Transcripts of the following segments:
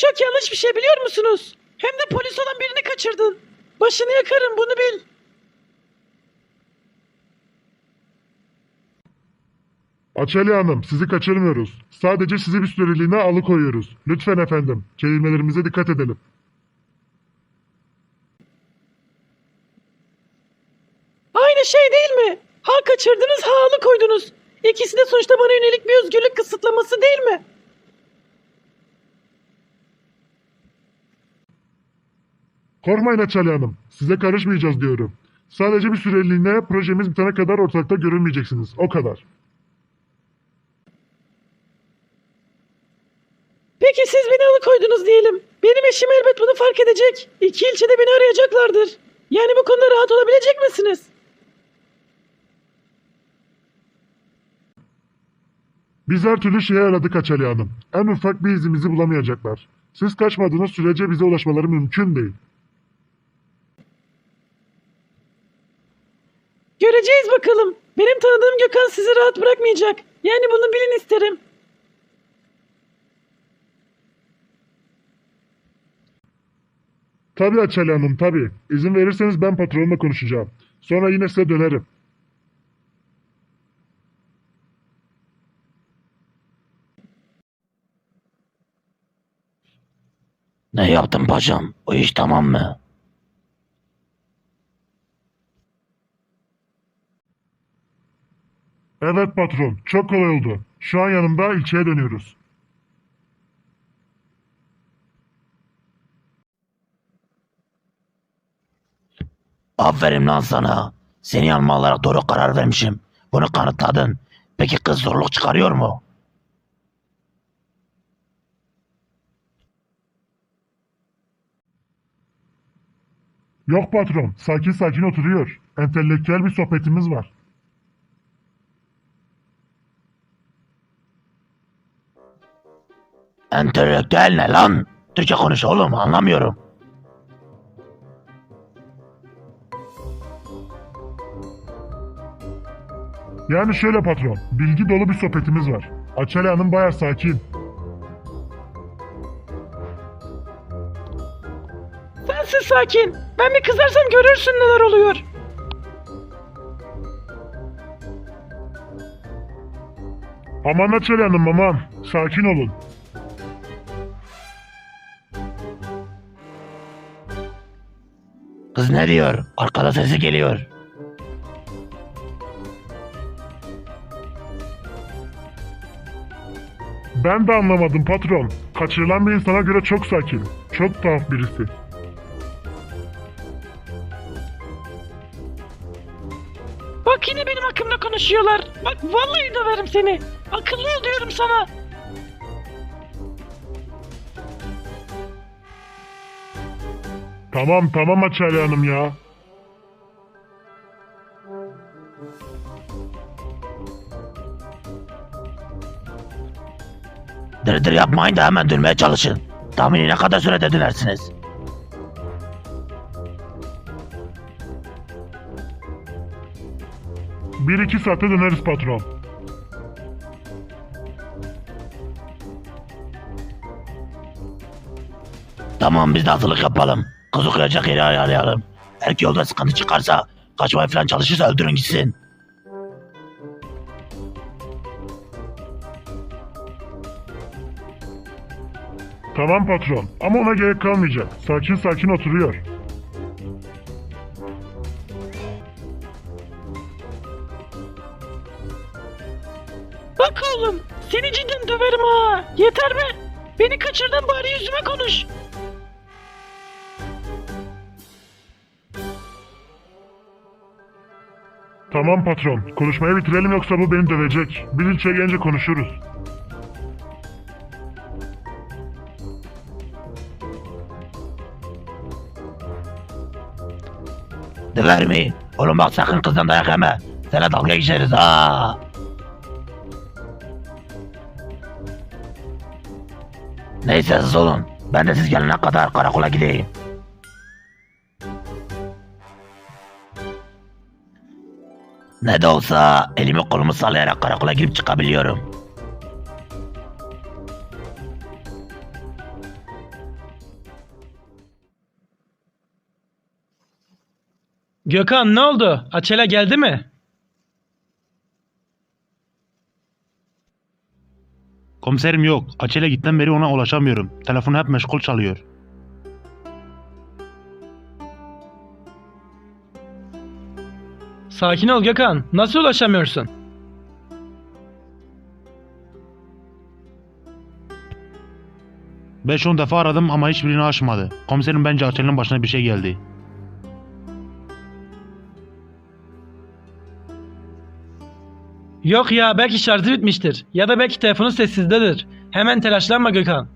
Çok yanlış bir şey biliyor musunuz? Hem de polis olan birini kaçırdın. Başını yakarım bunu bil. Açeli Hanım, sizi kaçırmıyoruz. Sadece sizi bir süreliğine alıkoyuyoruz. Lütfen efendim, kelimelerimize dikkat edelim. Aynı şey değil mi? Ha kaçırdınız ha alıkoydunuz. İkisi de sonuçta bana yönelik bir özgürlük kısıtlaması değil mi? Korkmayın Açeli Hanım, size karışmayacağız diyorum. Sadece bir süreliğine projemiz bitene kadar ortalıkta görünmeyeceksiniz. O kadar. Peki siz beni alıkoydunuz diyelim. Benim eşim elbet bunu fark edecek. İki ilçede beni arayacaklardır. Yani bu konuda rahat olabilecek misiniz? Biz her türlü şeyi aradık Açeli Hanım. En ufak bir izimizi bulamayacaklar. Siz kaçmadığınız sürece bize ulaşmaları mümkün değil. Göreceğiz bakalım. Benim tanıdığım Gökhan sizi rahat bırakmayacak. Yani bunu bilin isterim. Tabii Açeli Hanım, tabii. İzin verirseniz ben patronla konuşacağım. Sonra yine size dönerim. Ne yaptın paşam? O iş tamam mı? Evet patron, çok kolay oldu. Şu an yanımda ilçeye dönüyoruz. Aferin lan sana. Seni yanıma alarak doğru karar vermişim. Bunu kanıtladın. Peki kız zorluk çıkarıyor mu? Yok patron, sakin sakin oturuyor. Entelektüel bir sohbetimiz var. Entelektüel ne lan? Türkçe konuş oğlum anlamıyorum. Yani şöyle patron, bilgi dolu bir sohbetimiz var. Açeli Hanım baya sakin. Sensin sakin. Ben bir kızarsam görürsün neler oluyor. Aman Açeli Hanım aman, sakin olun. Kız ne diyor? Arkada sesi geliyor. Ben de anlamadım patron. Kaçırılan bir insana göre çok sakin. Çok tuhaf birisi. Bak yine benim hakkımda konuşuyorlar. Bak vallahi döverim seni. Akıllı ol diyorum sana. Tamam tamam Açeli Hanım ya. Dırdır yapmayın da hemen dönmeye çalışın. Tahmini ne kadar sürede dönersiniz? Bir iki saate döneriz patron. Tamam biz de hazırlık yapalım. Kız okuyacak yeri ayarlayalım. Eğer ki yolda sıkıntı çıkarsa, kaçmaya falan çalışırsa öldürün gitsin. Tamam patron ama ona gerek kalmayacak. Sakin sakin oturuyor. Bak oğlum. Seni cidden döverim ha. Yeter mi? Beni kaçırdın bari yüzüme konuş. Tamam patron. Konuşmayı bitirelim yoksa bu beni dövecek. Bir ilçeye gelince konuşuruz. Döver mi? Oğlum bak sakın kızdan dayak yeme. Sana dalga geçeriz ha. Neyse siz olun. Ben de siz gelene kadar karakola gideyim. Ne de olsa elimi kolumu sallayarak karakola girip çıkabiliyorum. Gökhan ne oldu? Açela geldi mi? Komiserim yok. Acele gitten beri ona ulaşamıyorum. Telefonu hep meşgul çalıyor. Sakin ol Gökhan. Nasıl ulaşamıyorsun? Beş on defa aradım ama hiçbirini açmadı. Komiserim bence Açel'in başına bir şey geldi. Yok ya belki şarjı bitmiştir. Ya da belki telefonu sessizdedir. Hemen telaşlanma Gökhan.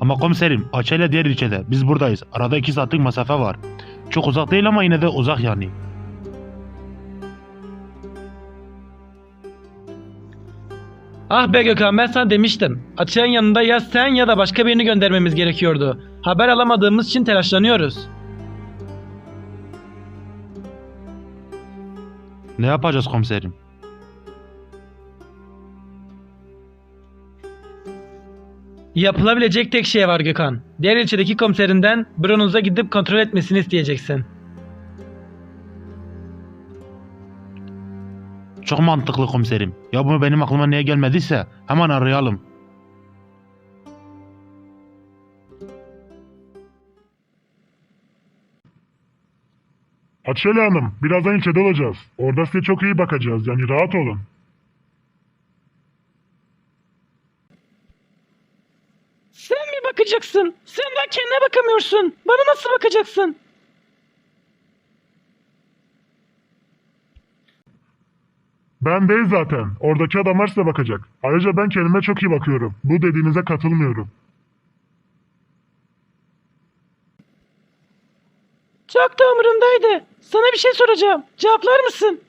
Ama komiserim Açel'e diğer ilçede. Biz buradayız. Arada iki saatlik mesafe var. Çok uzak değil ama yine de uzak yani. Ah be Gökhan ben sana demiştim. Açığın yanında ya sen ya da başka birini göndermemiz gerekiyordu. Haber alamadığımız için telaşlanıyoruz. Ne yapacağız komiserim? Yapılabilecek tek şey var Gökhan. Diğer ilçedeki komiserinden büronuza gidip kontrol etmesini isteyeceksin. Çok mantıklı komiserim. Ya bunu benim aklıma niye gelmediyse hemen arayalım. Açeli Hanım, birazdan ilçede olacağız. Orada size çok iyi bakacağız, yani rahat olun. Sen mi bakacaksın? Sen daha kendine bakamıyorsun. Bana nasıl bakacaksın? Ben değil zaten. Oradaki adamlar size bakacak. Ayrıca ben kendime çok iyi bakıyorum. Bu dediğinize katılmıyorum. Çok da umurumdaydı. Sana bir şey soracağım. Cevaplar mısın?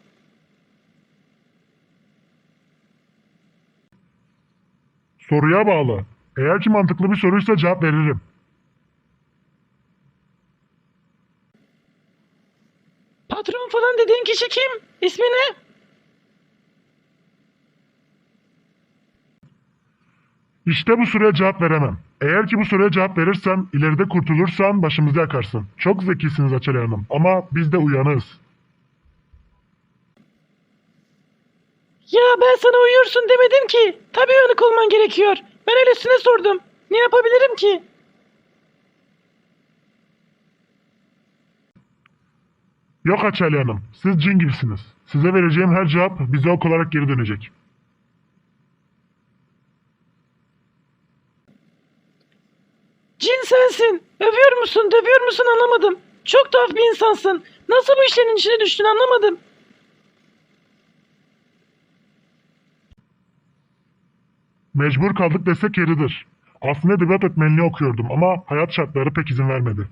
Soruya bağlı. Eğer ki mantıklı bir soruysa cevap veririm. Patron falan dediğin kişi kim? İsmi ne? İşte bu soruya cevap veremem. Eğer ki bu soruya cevap verirsen, ileride kurtulursan başımızı yakarsın. Çok zekisiniz Açeli Hanım ama biz de uyanığız. Ya ben sana uyuyorsun demedim ki. Tabii uyanık olman gerekiyor. Ben öylesine sordum. Ne yapabilirim ki? Yok Açeli Hanım, siz cin gibisiniz. Size vereceğim her cevap bize ok olarak geri dönecek. Cin sensin. Övüyor musun, dövüyor musun anlamadım. Çok tuhaf bir insansın. Nasıl bu işlerin içine düştün anlamadım. Mecbur kaldık desek yeridir. Aslında edebiyat öğretmenliği okuyordum ama hayat şartları pek izin vermedi.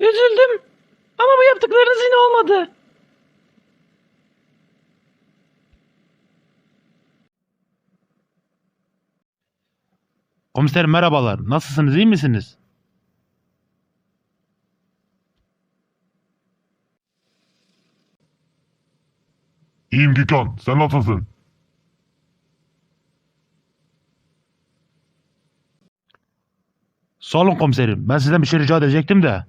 Üzüldüm. Ama bu yaptıklarınız yine olmadı. Komiserim merhabalar. Nasılsınız iyi misiniz? İyiyim Gökhan, sen nasılsın? Sağ olun komiserim. Ben sizden bir şey rica edecektim de.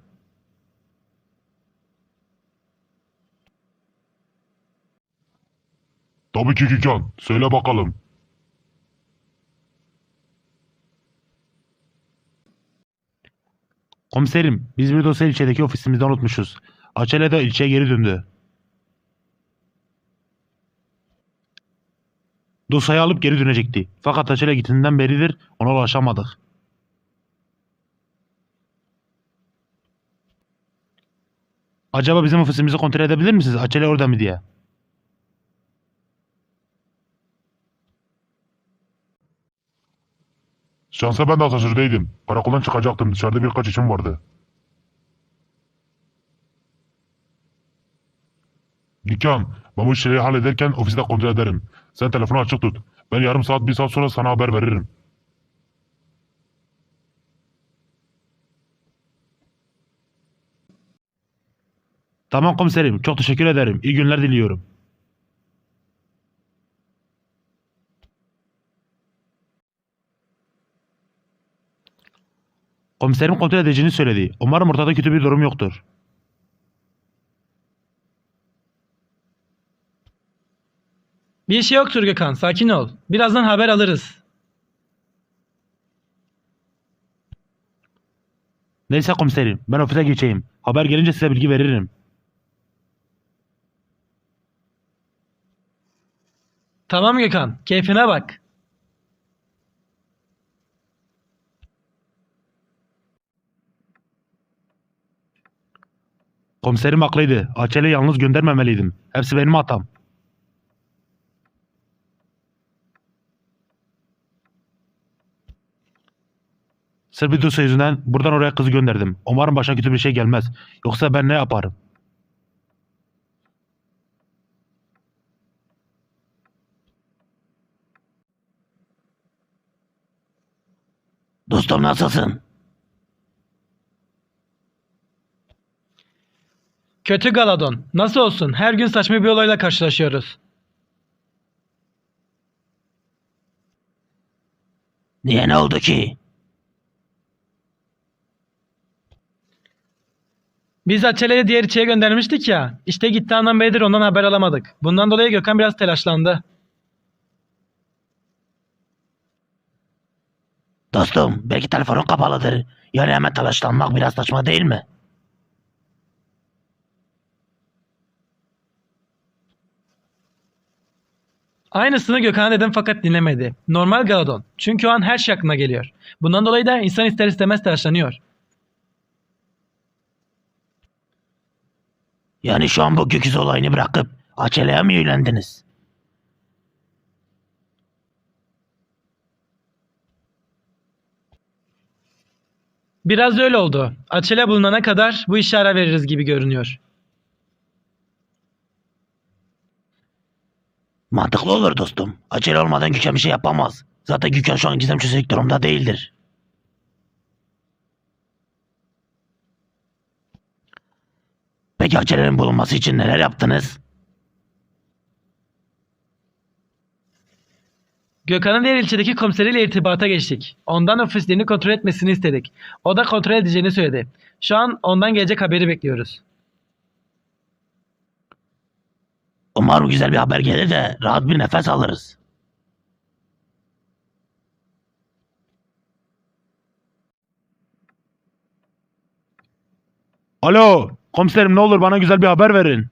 Tabii ki Gökhan, söyle bakalım. Komiserim biz bir dosya ilçedeki ofisimizde unutmuşuz. Açele de ilçeye geri döndü. Dosyayı alıp geri dönecekti. Fakat Açele gittiğinden beridir ona ulaşamadık. Acaba bizim ofisimizi kontrol edebilir misiniz? Açele orada mı diye. Şansa ben de asansördeydim. Karakoldan çıkacaktım, dışarıda birkaç işim vardı. Nikahım. Ben bu şeyi hallederken ofiste kontrol ederim. Sen telefonu açık tut. Ben yarım saat bir saat sonra sana haber veririm. Tamam komiserim. Çok teşekkür ederim. İyi günler diliyorum. Komiserim kontrol edeceğini söyledi. Umarım ortada kötü bir durum yoktur. Bir şey yoktur Gökhan sakin ol. Birazdan haber alırız. Neyse komiserim ben ofise geçeyim. Haber gelince size bilgi veririm. Tamam Gökhan keyfine bak. Komiserim haklıydı. Açel'i yalnız göndermemeliydim. Hepsi benim hatam. Sırf bir dosya yüzünden buradan oraya kızı gönderdim. Umarım başa kötü bir şey gelmez. Yoksa ben ne yaparım? Dostum nasılsın? Kötü Galadon. Nasıl olsun? Her gün saçma bir olayla karşılaşıyoruz. Niye ne oldu ki? Biz Açele'yi diğer içeye göndermiştik ya. İşte gitti andan beridir ondan haber alamadık. Bundan dolayı Gökhan biraz telaşlandı. Dostum belki telefonun kapalıdır. Yani hemen telaşlanmak biraz saçma değil mi? Aynısını Gökhan'a dedim fakat dinlemedi. Normal Galadon. Çünkü o an her şey aklına geliyor. Bundan dolayı da insan ister istemez telaşlanıyor. Yani şu an bu gökyüzü olayını bırakıp Açelya'ya mı yönlendiniz? Biraz öyle oldu. Açele bulunana kadar bu işe ara veririz gibi görünüyor. Mantıklı olur dostum. Acele olmadan Gükkan bir şey yapamaz. Zaten Gükkan şu an gizem çözecek durumda değildir. Peki acelenin bulunması için neler yaptınız? Gökhan'ın diğer ilçedeki komiseriyle irtibata geçtik. Ondan ofislerini kontrol etmesini istedik. O da kontrol edeceğini söyledi. Şu an ondan gelecek haberi bekliyoruz. Umarım güzel bir haber gelir de rahat bir nefes alırız. Alo, komiserim ne olur bana güzel bir haber verin.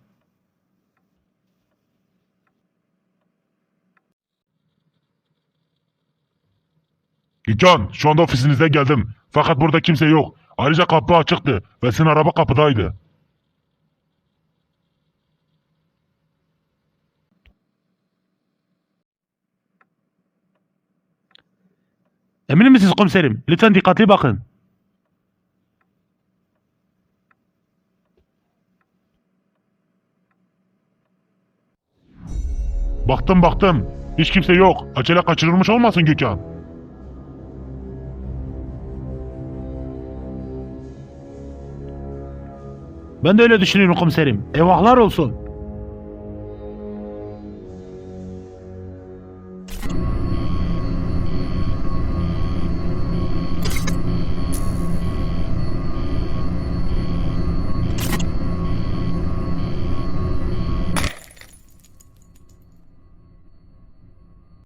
Gülcan şu anda ofisinize geldim. Fakat burada kimse yok. Ayrıca kapı açıktı ve sizin araba kapıdaydı. Emin misiniz komiserim? Lütfen dikkatli bakın. Baktım baktım. Hiç kimse yok. Acele kaçırılmış olmasın Gülcan. Ben de öyle düşünüyorum komiserim. Eyvahlar olsun.